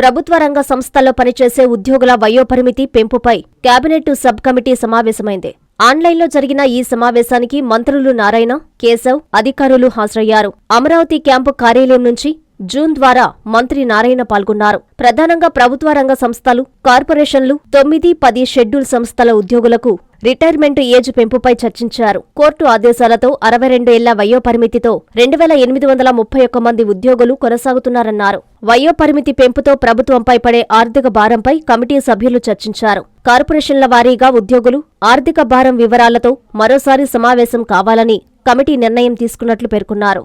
ప్రభుత్వ రంగ సంస్థల్లో పనిచేసే ఉద్యోగుల వయోపరిమితి పెంపుపై కేబినెట్ సబ్ కమిటీ సమావేశమైంది. ఆన్లైన్లో జరిగిన ఈ సమావేశానికి మంత్రులు నారాయణ కేశవ్ అధికారులు హాజరయ్యారు. అమరావతి క్యాంపు కార్యాలయం నుంచి జూన్ ద్వారా మంత్రి నారాయణ పాల్గొన్నారు. ప్రధానంగా ప్రభుత్వ రంగ సంస్థలు కార్పొరేషన్లు తొమ్మిది పది షెడ్యూల్ సంస్థల ఉద్యోగులకు రిటైర్మెంట్ ఏజ్ పెంపుపై చర్చించారు. కోర్టు ఆదేశాలతో అరవై రెండు ఏళ్ళ వయోపరిమితితో రెండు వేల ఎనిమిది వందల ముప్పై ఒక్క మంది ఉద్యోగులు కొనసాగుతున్నారన్నారు. వయోపరిమితి పెంపుతో ప్రభుత్వంపై పడే ఆర్థిక భారంపై కమిటీ సభ్యులు చర్చించారు. కార్పొరేషన్ల వారీగా ఉద్యోగులు ఆర్థిక భారం వివరాలతో మరోసారి సమావేశం కావాలని కమిటీ నిర్ణయం తీసుకున్నట్లు పేర్కొన్నారు.